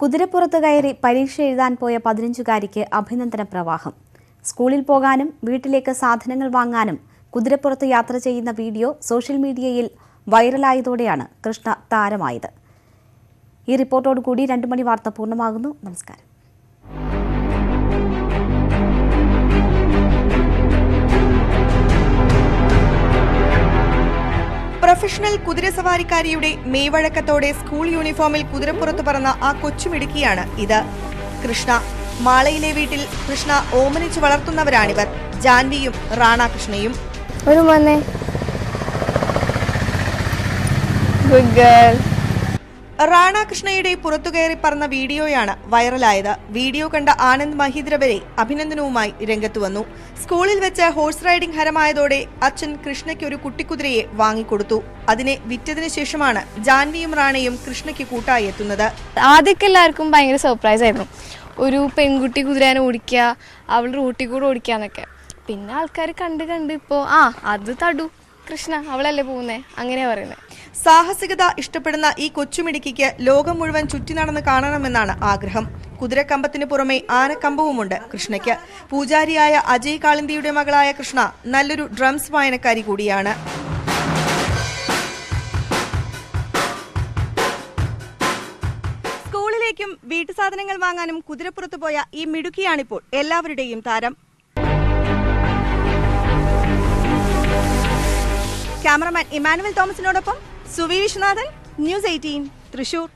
കുതിരപ്പുറത്ത് കയറി പരീക്ഷ എഴുതാൻ പോയ പതിനഞ്ചുകാരിക്ക് അഭിനന്ദന പ്രവാഹം. സ്കൂളിൽ പോകാനും വീട്ടിലേക്ക് സാധനങ്ങൾ വാങ്ങാനും കുതിരപ്പുറത്ത് യാത്ര ചെയ്യുന്ന വീഡിയോ സോഷ്യൽ മീഡിയയിൽ വൈറലായതോടെയാണ് കൃഷ്ണ താരമായത്. ഈ റിപ്പോർട്ടോടുകൂടി രണ്ടു മണി വാർത്ത പൂർണമാകുന്നു. നമസ്കാരം. പ്രൊഫഷണൽ കുതിരസവാരിക്കാരിയുടെ മെയ്വഴക്കത്തോടെ സ്കൂൾ യൂണിഫോമിൽ കുതിരപ്പുറത്ത് പറന്ന ആ കൊച്ചുമിടുക്കിയാണ് ഇത്. കൃഷ്ണ മാളയിലെ വീട്ടിൽ കൃഷ്ണ ഓമനിച്ച് വളർത്തുന്നവരാണിവർ. ജാൻവിയും റാണ കൃഷ്ണയും ഒരു ഗുഡ് ഗേൾ റാണ കൃഷ്ണയുടെ പുറത്തുകയറി പറഞ്ഞ വീഡിയോയാണ് വൈറലായത്. വീഡിയോ കണ്ട ആനന്ദ് മഹീന്ദ്ര വരെ അഭിനന്ദനവുമായി രംഗത്തു വന്നു. സ്കൂളിൽ വെച്ച് ഹോഴ്സ് റൈഡിംഗ് ഹരമായതോടെ അച്ഛൻ കൃഷ്ണയ്ക്ക് ഒരു കുട്ടിക്കുതിരയെ വാങ്ങിക്കൊടുത്തു. അതിനെ വിറ്റതിനു ശേഷമാണ് ജാൻവിയും റാണയും കൃഷ്ണയ്ക്ക് കൂട്ടായി എത്തുന്നത്. ആദ്യമൊക്കെ എല്ലാവർക്കും ഭയങ്കര സർപ്രൈസ് ആയിരുന്നു. ഒരു പെൺകുട്ടി കുതിരാനെ ഓടിക്കുക അവൾ റൂട്ടിൽ കൂടെ ഓടിക്കുക എന്നൊക്കെ. പിന്നെ ആൾക്കാർ കണ്ട് കണ്ട് ഇപ്പോൾ ആ അത് തടു കൃഷ്ണ അവളല്ലേ പോകുന്നേ? അങ്ങനെയാ പറയുന്നത് സാഹസികത ഇഷ്ടപ്പെടുന്ന ഈ കൊച്ചുമിടുക്കിക്ക് ലോകം മുഴുവൻ ചുറ്റി നടന്ന് കാണണമെന്നാണ് ആഗ്രഹം. കുതിരക്കമ്പത്തിന് പുറമെ ആനക്കമ്പവുമുണ്ട് കൃഷ്ണയ്ക്ക്. പൂജാരിയായ അജയ് കാളിന്തിയുടെ മകളായ കൃഷ്ണ നല്ലൊരു ഡ്രംസ് വായനക്കാരി കൂടിയാണ്. സ്കൂളിലേക്കും വീട്ടു സാധനങ്ങൾ വാങ്ങാനും കുതിരപ്പുറത്ത് പോയ ഈ മിടുക്കിയാണിപ്പോൾ എല്ലാവരുടെയും താരം. ക്യാമറമാൻ ഇമാനുവൽ തോമസിനോടൊപ്പം സുവി വിശ്വനാഥൻ ന്യൂസ് എയ്റ്റീൻ തൃശൂർ.